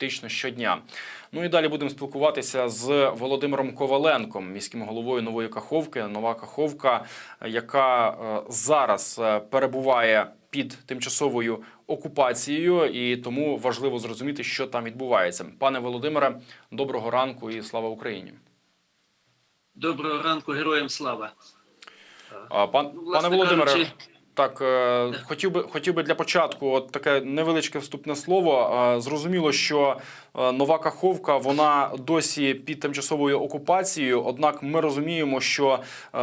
практично щодня. Ну і далі будемо спілкуватися з Володимиром Коваленком, міським головою нової Каховки. Нова Каховка, яка е, зараз е, перебуває під тимчасовою окупацією, і тому важливо зрозуміти, що там відбувається. Пане Володимире, доброго ранку і слава Україні. Доброго ранку, героям слава. Пан, Ну, власне пане Володимире, кажучи- так е, хотів би хотів би для початку от таке невеличке вступне слово. Е, Зрозуміло, що е, нова Каховка вона досі під тимчасовою окупацією. Однак ми розуміємо, що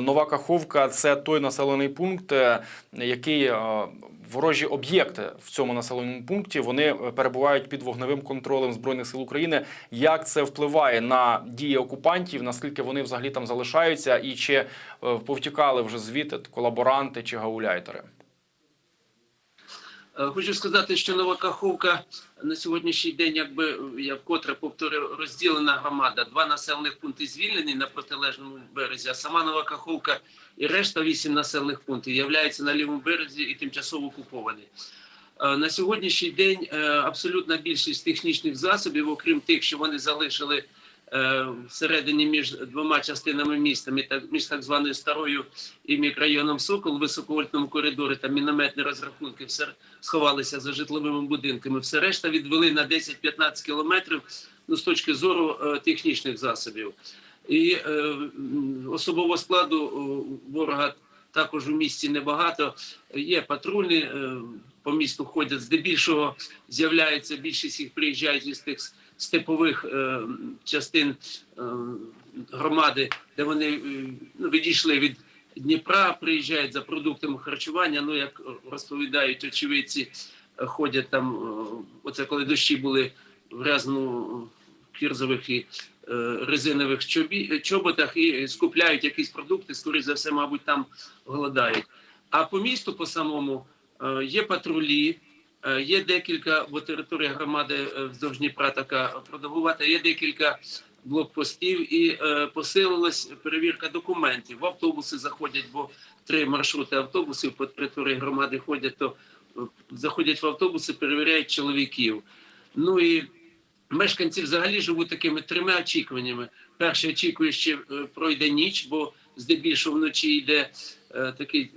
нова Каховка це той населений пункт, який ворожі об'єкти в цьому населеному пункті вони перебувають під вогневим контролем збройних сил України. Як це впливає на дії окупантів? Наскільки вони взагалі там залишаються, і чи повтікали вже звідти колаборанти чи гауляйтери? Е, Хочу сказати, що Нова Каховка на сьогоднішній день, якби я вкотре повторю, розділена громада. Два населених пункти звільнені на протилежному березі, а сама Нова Каховка і решта вісім населених пунктів являються на лівому березі і тимчасово окуповані. Е, На сьогоднішній день е, абсолютна більшість технічних засобів, окрім тих, що вони залишили всередині між двома частинами міста, між так званою старою і мікрорайоном Сокол, високовольтному коридорі, там мінометні розрахунки, все сховалися за житловими будинками. Все решта відвели на 10-15 кілометрів ну, з точки зору е, технічних засобів. І е, особового складу ворога також у місті небагато. Є патрульні, е, по місту ходять здебільшого, з'являються, більшість їх приїжджають із тих степових е, частин е, громади, де вони е, ну, відійшли від Дніпра, приїжджають за продуктами харчування. Ну, як розповідають очевидці, ходять там, е, оце коли дощі були в грязну кірзових і е, резинових чобі, чоботах і скупляють якісь продукти, скоріш за все, мабуть, там голодають. А по місту, по самому, є патрулі, е, є декілька, бо територія громади е, вздовж Дніпра така продовгувата, є декілька блокпостів і е, посилилась перевірка документів. В автобуси заходять, бо три маршрути автобусів по території громади ходять, то е, заходять в автобуси, перевіряють чоловіків. Ну і мешканці взагалі живуть такими трьома очікуваннями. Перше очікує, що е, пройде ніч, бо здебільшого вночі йде е, такий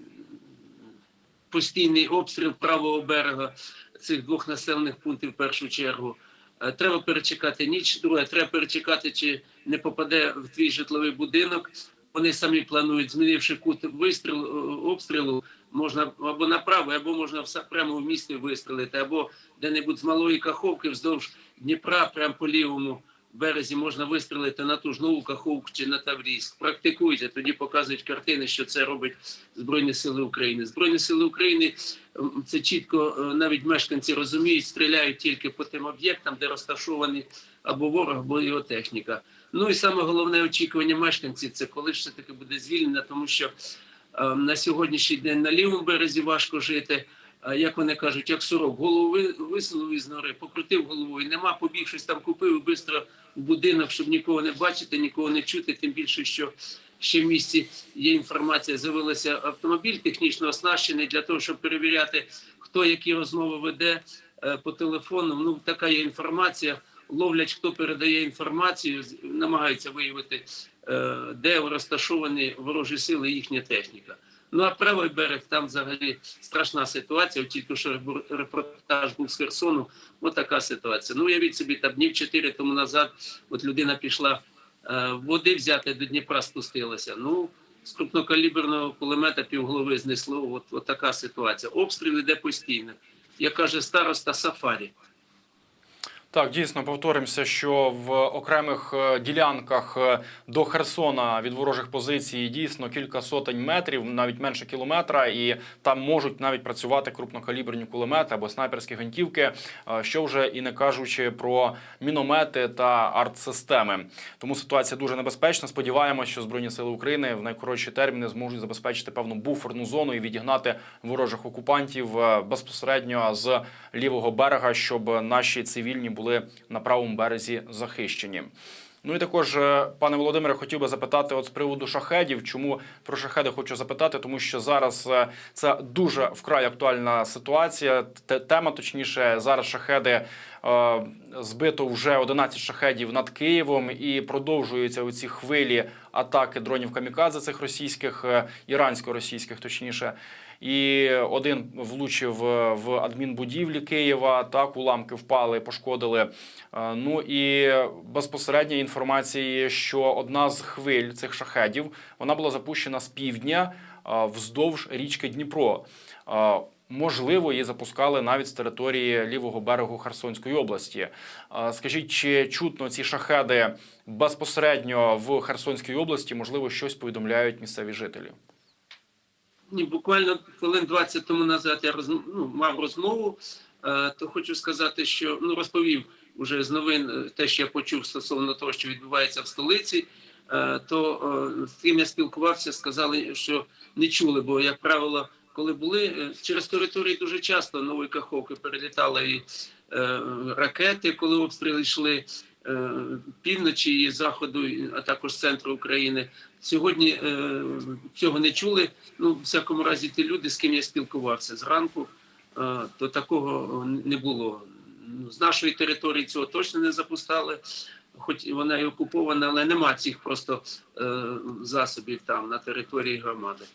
постійний обстріл правого берега цих двох населених пунктів в першу чергу. Е, Треба перечекати ніч. Друге, треба перечекати, чи не попаде в твій житловий будинок. Вони самі планують, змінивши кут вистрілу е, обстрілу, можна або направо, або можна прямо в місті вистрілити, або де-небудь з малої каховки вздовж Дніпра, прямо по лівому березі можна вистрілити на ту ж нову каховку чи на Таврійськ. Практикуйте, тоді показують картини, що це робить Збройні Сили України. Збройні Сили України це чітко е, навіть мешканці розуміють, стріляють тільки по тим об'єктам, де розташовані або ворог, або його техніка. Ну і саме головне очікування мешканців це коли ж все таки буде звільнено, тому що е, на сьогоднішній день на лівому березі важко жити. Як вони кажуть, як сурок, голову ви- висунув із нори, покрутив головою, нема, побіг щось там купив і швидко в будинок, щоб нікого не бачити, нікого не чути. Тим більше, що ще в місті є інформація, з'явилася автомобіль технічно оснащений для того, щоб перевіряти, хто які розмови веде е, по телефону. Ну така є інформація. Ловлять, хто передає інформацію, намагаються виявити, е, де розташовані ворожі сили, їхня техніка. Ну а правий берег там взагалі страшна ситуація. Тільки що репор- репортаж був з Херсону. От така ситуація. Ну уявіть собі, там днів чотири тому назад. От людина пішла е, води взяти до Дніпра, спустилася. Ну з крупнокаліберного кулемета півголови знесло. От, от така ситуація. Обстріл іде постійно. Як каже староста Сафарі. Так, дійсно повторимося, що в окремих е, ділянках е, до Херсона від ворожих позицій дійсно кілька сотень метрів, навіть менше кілометра, і там можуть навіть працювати крупнокаліберні кулемети або снайперські гвинтівки, е, що вже і не кажучи про міномети та артсистеми. Тому ситуація дуже небезпечна. Сподіваємося, що збройні сили України в найкоротші терміни зможуть забезпечити певну буферну зону і відігнати ворожих окупантів безпосередньо з лівого берега, щоб наші цивільні були на правому березі захищені. Ну і також, е, пане Володимире, хотів би запитати от з приводу шахедів. Чому про шахеди хочу запитати? Тому що зараз е, це дуже вкрай актуальна ситуація. Тема, точніше, зараз шахеди е, збито вже 11 шахедів над Києвом і продовжуються оці хвилі атаки дронів камікадзе цих російських, ірансько-російських, точніше. І один влучив е, в адмінбудівлі Києва. Так, уламки впали, пошкодили. Е, Ну і безпосередня інформація, що одна з хвиль цих шахедів вона була запущена з півдня е, вздовж річки Дніпро. Можливо, її запускали навіть з території лівого берегу Херсонської області. Скажіть, чи чутно ці шахеди безпосередньо в Херсонській області? Можливо, щось повідомляють місцеві жителі? Буквально хвилин 20 тому назад я роз, ну, мав розмову, е, то хочу сказати, що ну, розповів уже з новин е, те, що я почув стосовно того, що відбувається в столиці. е, То е, з ким я спілкувався, сказали, що не чули, бо, як правило, коли були е, через території дуже часто нової Каховки перелітали і е, ракети, коли обстріли йшли півночі і заходу, а також центру України. Сьогодні е, цього не чули. Ну, в всякому разі, ті люди, з ким я спілкувався зранку, е, то такого не було. Ну, З нашої території цього точно не запускали, хоч вона і окупована, але нема цих просто е, засобів там на території громади.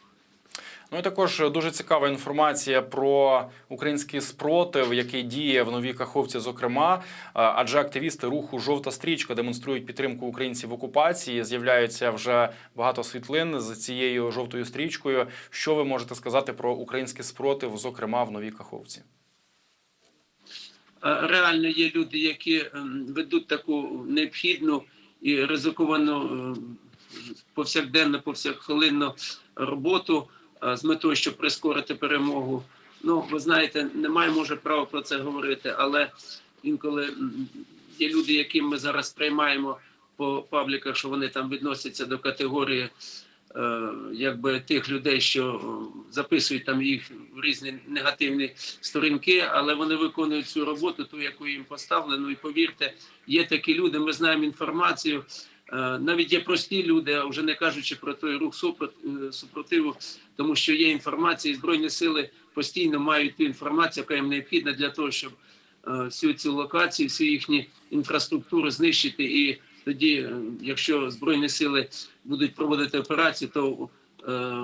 Ну і також дуже цікава інформація про український спротив, який діє в новій Каховці, зокрема, адже активісти руху Жовта стрічка демонструють підтримку українців в окупації. З'являється вже багато світлин з цією жовтою стрічкою. Що ви можете сказати про український спротив, зокрема в новій Каховці? Реально є люди, які ем, ведуть таку необхідну і ризиковану ем, повсякденно, повсякхвилинну роботу з метою, щоб прискорити перемогу. Ну, ви знаєте, немає може права про це говорити, але інколи є люди, яким ми зараз сприймаємо по пабліках, що вони там відносяться до категорії е, якби тих людей, що е, записують там їх в різні негативні сторінки, але вони виконують цю роботу, ту, яку їм поставлено. І повірте, є такі люди. Ми знаємо інформацію. Е, Навіть є прості люди, а вже не кажучи про той рух е, супротиву, тому що є інформація, і збройні сили постійно мають ту інформацію, яка їм необхідна для того, щоб е, всю цю локацію, всю їхню інфраструктуру знищити. І тоді, якщо збройні сили будуть проводити операції, то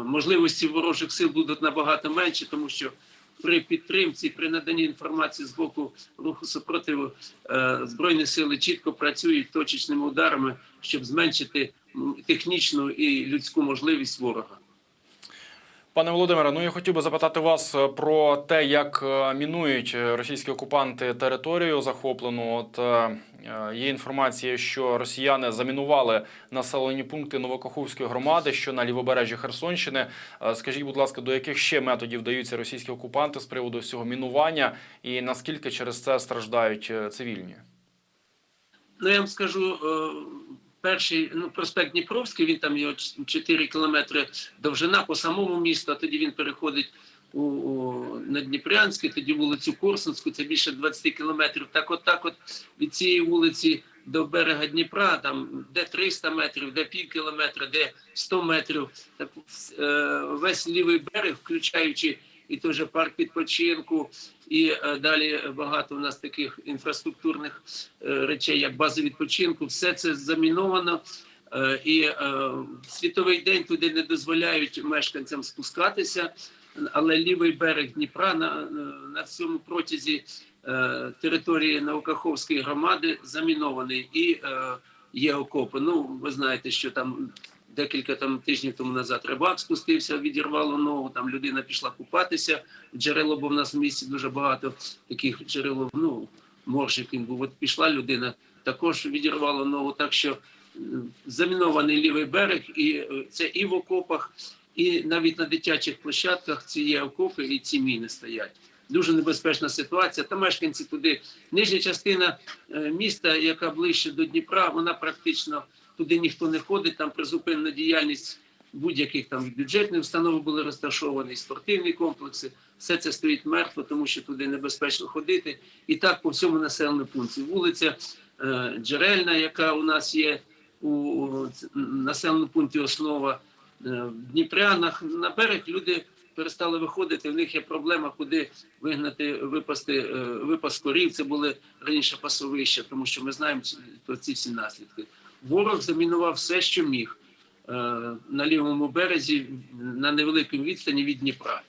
можливості ворожих сил будуть набагато менші, тому що при підтримці, при наданні інформації з боку руху супротиву, е, збройні сили чітко працюють точечними ударами, щоб зменшити технічну і людську можливість ворога. Пане Володимире, ну я хотів би запитати вас е, про те, як е, мінують російські окупанти територію захоплену. От є інформація, що росіяни замінували населені пункти Новокаховської громади, що на лівобережжі Херсонщини. Е, Скажіть, будь ласка, до яких ще методів даються російські окупанти з приводу всього мінування, і наскільки через це страждають е, цивільні? Ну я вам скажу, е, перший ну, проспект Дніпровський, він там його 4 кілометри довжина по самому місту, а тоді він переходить у, у, на Дніпрянський, тоді вулицю Корсунську, це більше 20 кілометрів. Так от так от від цієї вулиці до берега Дніпра, там де 300 метрів, де пів кілометра, де 100 метрів. Так, е, весь лівий берег, включаючи і же парк відпочинку, і е, далі багато у нас таких інфраструктурних е, речей, як бази відпочинку, все це заміновано. Е, І е, світовий день туди не дозволяють мешканцям спускатися, але лівий берег Дніпра на, на всьому протязі е, території Наукаховської громади замінований і е, є окопи. Ну, ви знаєте, що там декілька там тижнів тому назад рибак спустився, відірвало ногу. Там людина пішла купатися. Джерело, бо в нас в місті дуже багато таких джерел. Ну моржик він був. От пішла людина, також відірвало ногу. Так що замінований лівий берег, і е, це і в окопах, і навіть на дитячих площадках ці є окопи і ці міни стоять. Дуже небезпечна ситуація. Та мешканці туди. Нижня частина е, міста, яка ближче до Дніпра, вона практично туди ніхто не ходить. Там призупинена діяльність будь-яких там бюджетних установ були розташовані, спортивні комплекси. Все це стоїть мертво, тому що туди небезпечно ходити. І так по всьому населеному пункті. Вулиця е, Джерельна, яка у нас є у населеному пункті Основа е, в Дніпрянах на берег люди перестали виходити. В них є проблема, куди вигнати, випасти е, випас корів. Це були раніше пасовища, тому що ми знаємо про ці всі наслідки. Ворог замінував все, що міг е, на лівому березі на невеликій відстані від Дніпра.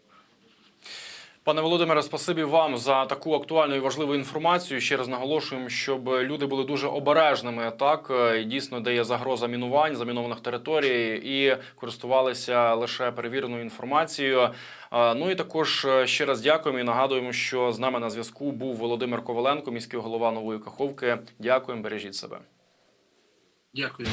Пане Володимире, спасибі вам за таку актуальну і важливу інформацію. Ще раз наголошуємо, щоб люди були дуже обережними. Так і дійсно, де є загроза мінувань, замінованих територій, і користувалися лише перевіреною інформацією. Ну і також е, ще раз дякуємо і нагадуємо, що з нами на зв'язку був Володимир Коваленко, міський голова нової Каховки. Дякуємо, бережіть себе. Дякую.